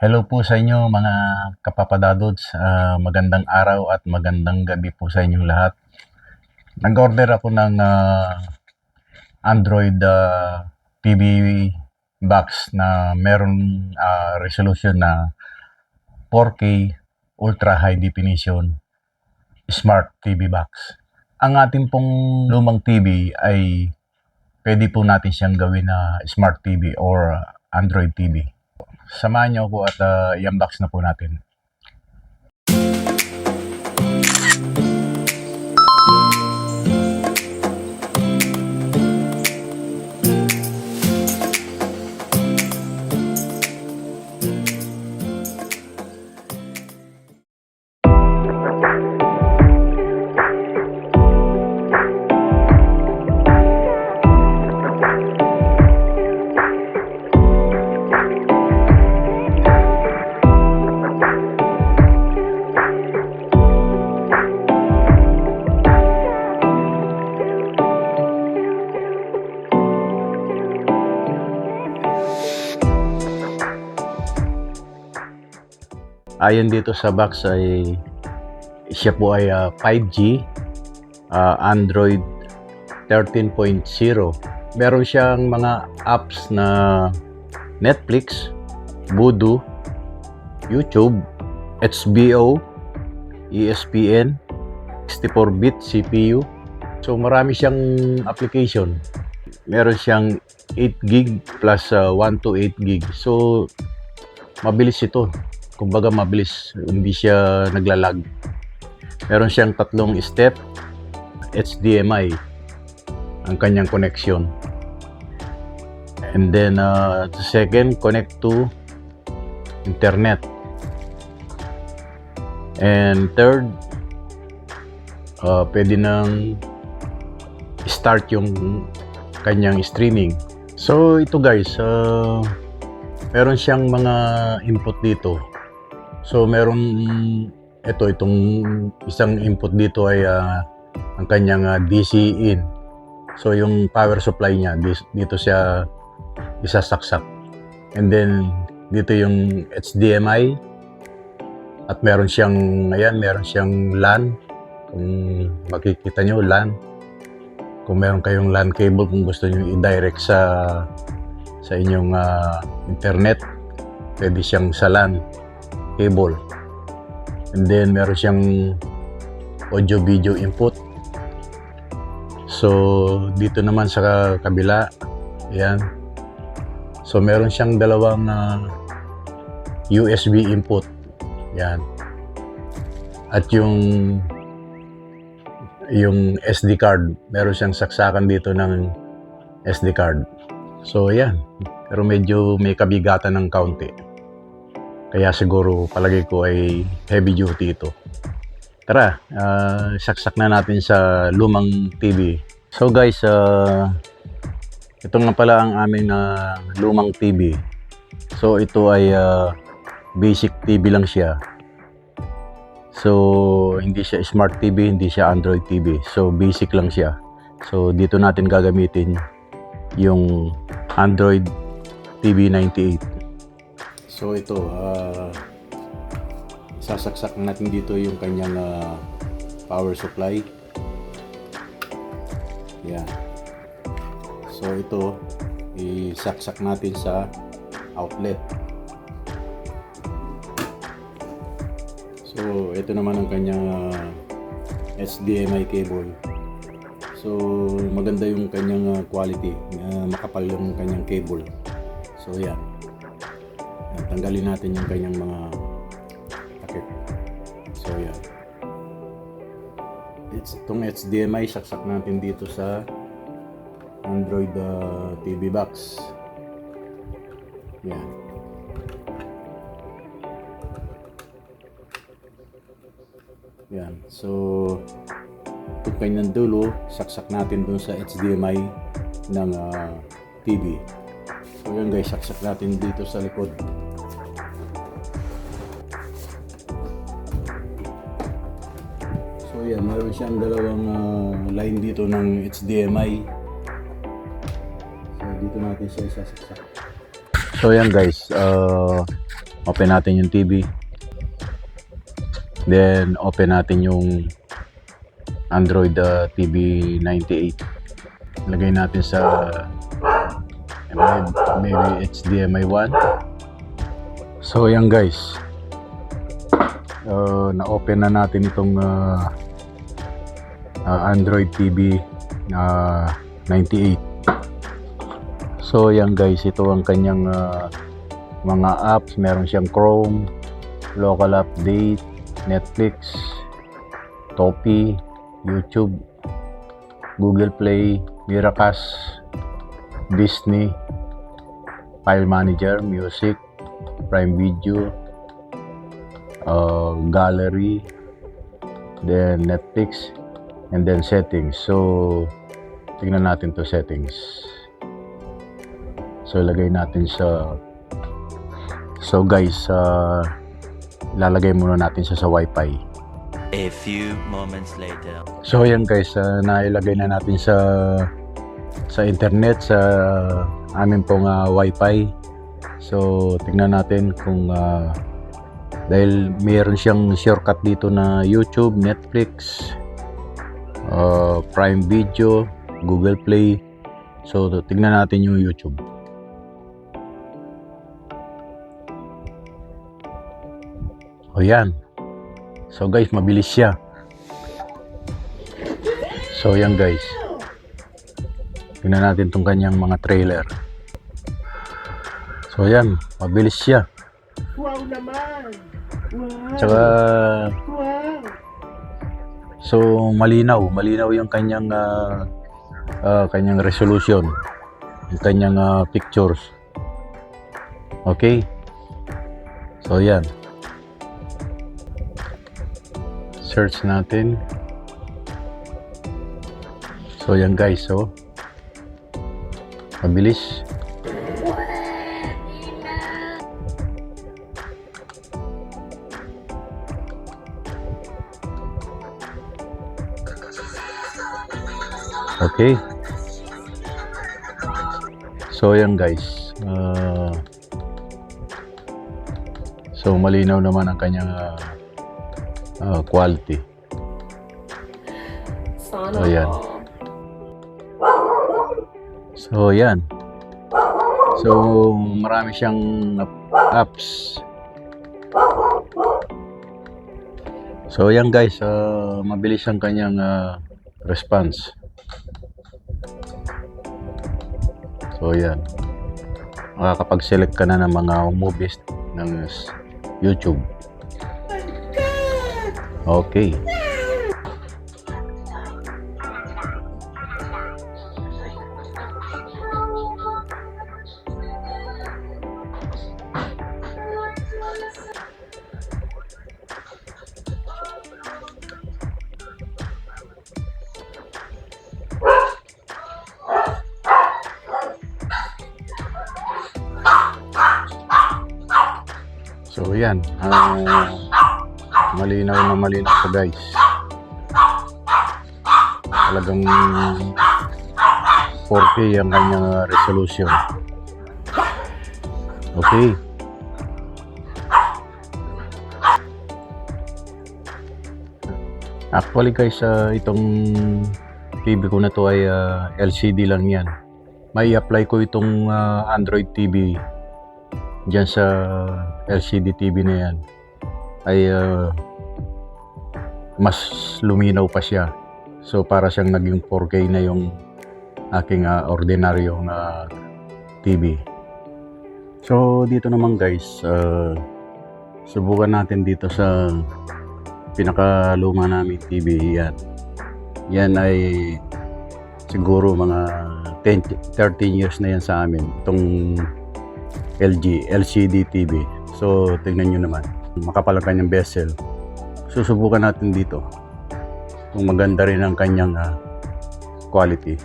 Hello po sa inyo mga kapapadadods. Ah, magandang araw at magandang gabi po sa inyong lahat. Nag-order ako ng ah, Android ah, TV box na meron ah, resolution na 4K Ultra High Definition Smart TV box. Ang ating pong lumang TV ay pwede po natin siyang gawin na Smart TV or Android TV. Samahan niyo ako at uh, i-unbox na po natin. Ayon dito sa box ay siya po ay ah, 5G ah, Android 13.0. Meron siyang mga apps na Netflix, Vudu, YouTube, HBO, ESPN, 64-bit CPU. So marami siyang application. Meron siyang 8 gig plus ah, 128 gig. So mabilis ito kumbaga mabilis, hindi siya naglalag. Meron siyang tatlong step HDMI ang kanyang connection. And then uh, the second connect to internet. And third uh, pwede nang start yung kanyang streaming. So ito guys, uh, meron siyang mga input dito So meron ito itong isang input dito ay ah, ang kanyang ah, DC in. So yung power supply niya dito siya isasaksak. And then dito yung HDMI at meron siyang ayan, meron siyang LAN. Kung makikita nyo LAN. Kung meron kayong LAN cable kung gusto niyo i-direct sa sa inyong ah, internet, pwede siyang sa LAN cable. And then meron siyang audio video input. So dito naman sa kabila, ayan. So meron siyang dalawang ah, USB input. Yan. At yung yung SD card, meron siyang saksakan dito ng SD card. So ayan. Pero medyo may kabigatan ng kaunti. Kaya siguro palagay ko ay heavy duty ito. Tara, ah, saksak na natin sa lumang TV. So guys, ah, ito nga pala ang aming na lumang TV. So ito ay ah, basic TV lang siya. So hindi siya smart TV, hindi siya Android TV. So basic lang siya. So dito natin gagamitin yung Android TV 98. So ito, ah sasaksak natin dito yung kanyang ah, power supply. Yan. So ito, isaksak natin sa outlet. So ito naman ang kanyang ah, HDMI cable. So maganda yung kanyang ah, quality, ah, makapal yung kanyang cable. So yan. Tanggalin natin yung kanyang mga takip. So yan. It's, itong HDMI, saksak natin dito sa Android uh, TV box. Yan. Yan. So, itong kanyang dulo, saksak natin dun sa HDMI ng ah, TV. So yun guys, saksak natin dito sa likod. So yan, meron siyang dalawang ah, line dito ng HDMI. So dito natin siya isasaksak. So yan guys, uh, Open natin yung TV. Then, open natin yung Android uh, TV 98. Lagay natin sa maybe HDMI 1. So, yan guys. Uh, na-open na natin itong uh, uh, Android TV na 98. So, yan guys. Ito ang kanyang uh, mga apps. Meron siyang Chrome, Local Update, Netflix, Topi, YouTube, Google Play, Miracast, Disney, File Manager, Music, Prime Video, uh, Gallery, then Netflix, and then Settings. So, tingnan natin to settings. So, ilagay natin sa So guys, uh, ilalagay muna natin siya sa Wi-Fi. A few moments later. So ayan guys, uh, nailagay na natin sa sa internet sa amin pong uh, Wi-Fi. So tingnan natin kung uh, dahil mayroon siyang shortcut dito na YouTube, Netflix, uh, Prime Video, Google Play. So tingnan natin yung YouTube. O yan. So guys, mabilis siya. So yan guys. Tingnan natin tong kanyang mga trailer. So yan, mabilis siya. Wow naman! Wow! Tsaka wow! So malinaw, malinaw yung kanyang ah, ah, kanyang resolution, yung kanyang ah, pictures. Okay? So yan. Search natin. So yan guys, so mabilis. Okay. So yan guys. Ah, so malinaw naman ang kanyang ah, ah, quality. Sana Ayan. So yan. So marami siyang apps. So yan guys, ah, mabilis ang kanyang ah, response. So yan. Makakapag-select ka na ng mga movies ng YouTube. Okay. So yan. ah, malinaw na malinaw to guys. Talagang 4K ang kanyang ah, resolution. Okay. Actually guys, ah, itong TV ko na to ay ah, LCD lang yan. May apply ko itong ah, Android TV dyan sa LCD TV na yan ay ah, mas luminaw pa siya. So para siyang naging 4K na yung aking ah, ordinaryong ah, TV. So dito naman guys, ah, subukan natin dito sa pinakaluma namin TV yan. Yan ay siguro mga 10, 13 years na yan sa amin. Itong LG, LCD TV. So, tingnan nyo naman. Makapal ang kanyang bezel. Susubukan natin dito. Kung maganda rin ang kanyang ah, quality.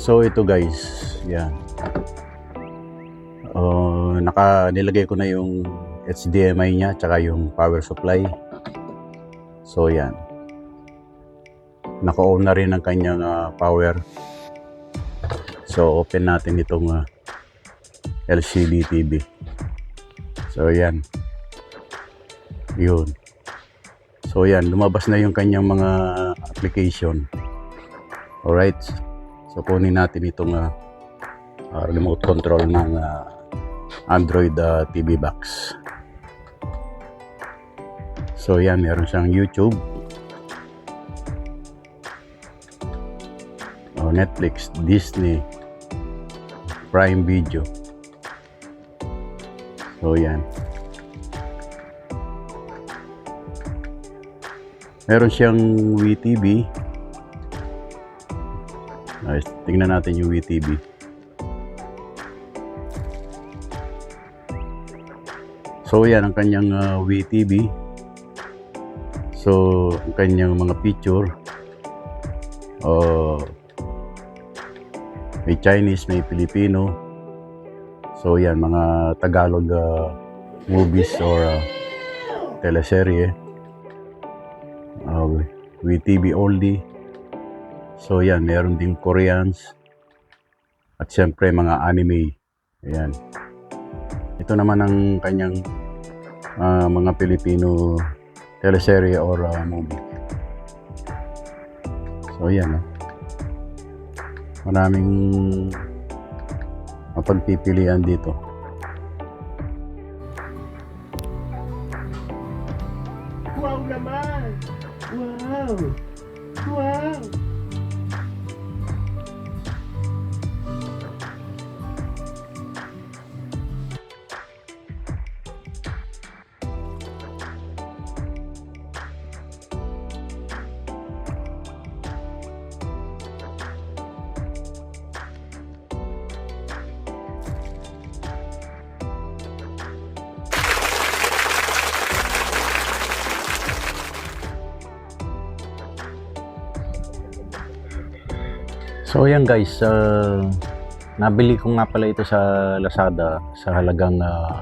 So, ito guys. Yan. Uh, naka, nilagay ko na yung HDMI niya tsaka yung power supply. So, yan. Naka-on na rin ang kanyang ah, power. So, open natin itong ah, LCD TV. So, yan. Yun. So, yan. Lumabas na yung kanyang mga application. Alright. So, kunin natin itong ah, ah, remote control ng ah, Android ah, TV box. So, yan. Meron siyang YouTube. Oh, Netflix, Disney, Prime Video. So, yan. Meron siyang WeTV. Ay, tingnan natin yung WeTV. So, yan ang kanyang uh, WeTV. So, ang kanyang mga picture. Oh, may Chinese, may Filipino. So, yan, mga Tagalog uh, movies or uh, teleserye. Uh, WeTV only. So, yan, meron din Koreans. At siyempre, mga anime. Ayan. Ito naman ang kanyang ah, mga Filipino teleserye or ah, movie. So, yan. ah. Maraming mapagpipilian dito. Wow naman! Wow! So yan guys, uh, nabili ko nga pala ito sa Lazada sa halagang ah,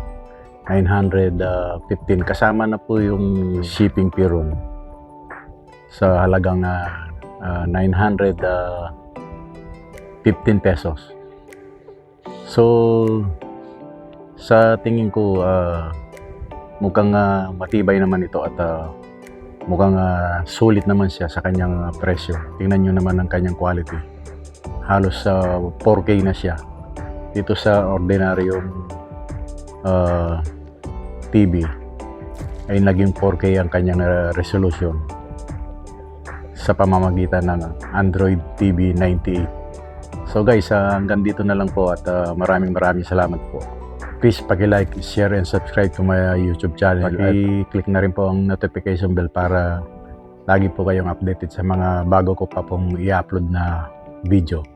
915 kasama na po yung shipping fee ron sa halagang ah, ah, 915 pesos. So sa tingin ko ah, mukhang ah, matibay naman ito at ah, mukhang ah, sulit naman siya sa kanyang presyo. Tingnan nyo naman ang kanyang quality halos sa 4K na siya. Dito sa ordinaryong uh, TV ay naging 4K ang kanyang uh, resolution sa pamamagitan ng Android TV 98 so guys uh, hanggang dito na lang po at uh, maraming maraming salamat po. Please paki-like, share and subscribe to my YouTube channel. I-click na rin po ang notification bell para lagi po kayong updated sa mga bago ko pa pong i-upload na video